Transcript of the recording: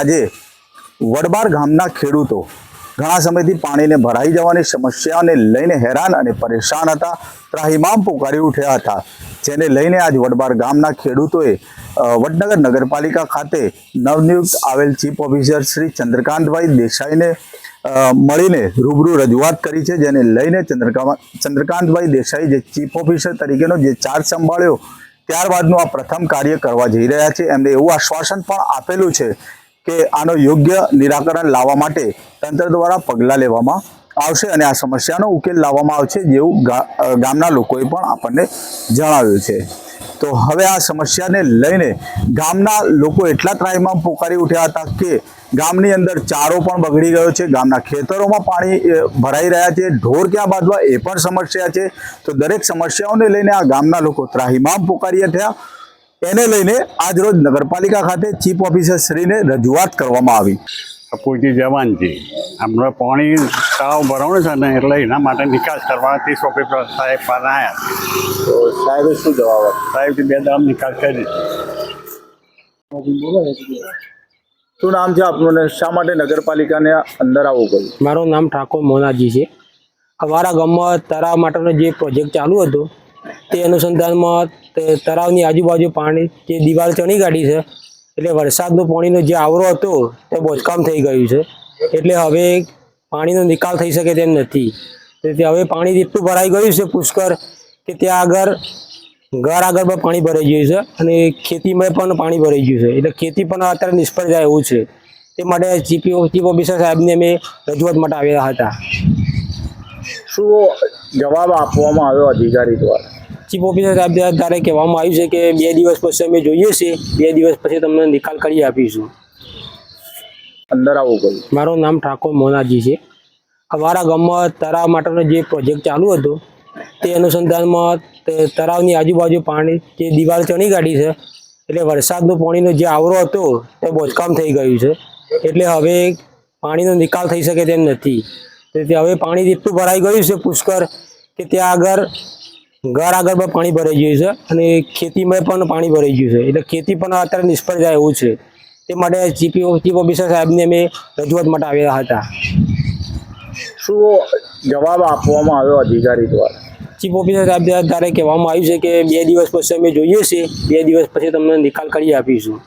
આજે વડબાર ગામના ખેડૂતો ઘણા સમયથી પાણીને ભરાઈ જવાની સમસ્યાને લઈને હેરાન અને પરેશાન હતા, ત્રાહિમામ પોકારી ઉઠ્યા હતા. જેને લઈને આજ વડબાર ગામના ખેડૂતોએ વડનગર નગરપાલિકા ખાતે નવનિયુક્ત આવેલ ચીફ ઓફિસર શ્રી ચંદ્રકાંતભાઈ દેસાઈને મળીને રૂબરૂ રજૂઆત કરી છે, જેને લઈને ચંદ્રકા, ચંદ્રકાંતભાઈ દેસાઈ જે ચીફ ઓફિસર તરીકેનો જે ચાર્જ સંભાળ્યો, ત્યારબાદનું આ પ્રથમ કાર્ય કરવા જઈ રહ્યા છે. એમને એવું આશ્વાસન પણ આપેલું છે કે આનો યોગ્ય નિરાકરણ લાવવા માટે તંત્ર દ્વારા પગલાં લેવામાં આવશે અને આ સમસ્યાનો ઉકેલ લાવવામાં આવશે જેવું ગામના લોકોએ પણ આપણને જણાવ્યું છે. તો હવે આ સમસ્યાને લઈને ગામના લોકો એટલા ત્રાહીમાં પોકારી ઉઠ્યા હતા કે ગામની અંદર ચારો પણ બગડી ગયો છે, ગામના ખેતરોમાં પાણી ભરાઈ રહ્યા છે, ઢોર ક્યાં બાંધવા એ પણ સમસ્યા છે. તો દરેક સમસ્યાઓને લઈને આ ગામના લોકો ત્રાહીમામ પોકારી ઉઠ્યા એને લઈને આજ રોજ નગરપાલિકા ખાતે ચીફ ઓફિસર શ્રીને રજૂઆત કરવામાં આવી. કપૂરજી જવાન છે? હમણાં પાણી તળાવ ભરવાનું છે ને એટલે એના માટે નિકાસ કરવા તે સોંપી સાહેબ આવ્યા તો સાહેબે શું જવાબ સાહેબથી બે દામ નિકાસ કરી શું નામ છે આપનું ને શા માટે નગરપાલિકાને અંદર આવવું પડ્યું? મારું નામ ઠાકોર મોનાજી છે. અમારા ગામમાં તળાવ માટેનો જે પ્રોજેક્ટ ચાલુ હતો તે અનુસંધાનમાં તે તળાવની આજુબાજુ પાણી જે દિવાલ ચણી કાઢી છે, એટલે વરસાદનું પાણીનો જે આવરો હતો, તે બોચકામ થઈ ગયું છે. એટલે હવે પાણીનો નિકાલ થઈ શકે તેમ નથી. તેથી હવે પાણી એટલું ભરાઈ ગયું છે પુષ્કર કે ત્યાં આગળ ઘર આગળ પણ પાણી ભરાઈ ગયું છે અને ખેતીમાં પણ પાણી ભરાઈ ગયું છે. એટલે ખેતી પણ અત્યારે નિષ્ફળ જાય એવું છે. તે માટે ચીપી ચીફ ઓફિસર સાહેબને અમે રજૂઆત માટે આવ્યા હતા. શું જવાબ આપવામાં આવ્યો અધિકારી દ્વારા? ચીફ ઓફિસર સાહેબ દ્વારા કહેવામાં આવ્યું છે કે બે દિવસ પછી અમે જોઈએ છીએ. બે દિવસ પછી તમને નિકાલ કરી આપીશું. અંદર આવવું પડ્યું મારું નામ ઠાકોર મોનાજી છે. અમારા ગામમાં તળાવ માટેનો જે પ્રોજેક્ટ ચાલુ હતો તે અનુસંધાનમાં તળાવની આજુબાજુ પાણી જે દિવાલ ચણી કાઢી છે એટલે વરસાદનું પાણીનો જે આવરો હતો તે બોચકામ થઈ ગયું છે. એટલે હવે પાણીનો નિકાલ થઈ શકે તેમ નથી. તેથી હવે પાણી એટલું ભરાઈ ગયું છે પુષ્કર કે ત્યાં આગળ ઘર આગળ પણ પાણી ભરાઈ ગયું છે અને ખેતીમાં પણ પાણી ભરાઈ ગયું છે. એટલે ખેતી પણ અત્યારે નિષ્ફળ જાય એવું છે. તે માટે ચીફ ચીફ ઓફિસર સાહેબને અમે રજૂઆત માટે આવ્યા હતા. શું જવાબ આપવામાં આવ્યો અધિકારી દ્વારા? ચીફ ઓફિસર સાહેબ દ્વારા કહેવામાં આવ્યું છે કે બે દિવસ પછી અમે જોઈએ છીએ. બે દિવસ પછી તમને નિકાલ કરી આપીશું.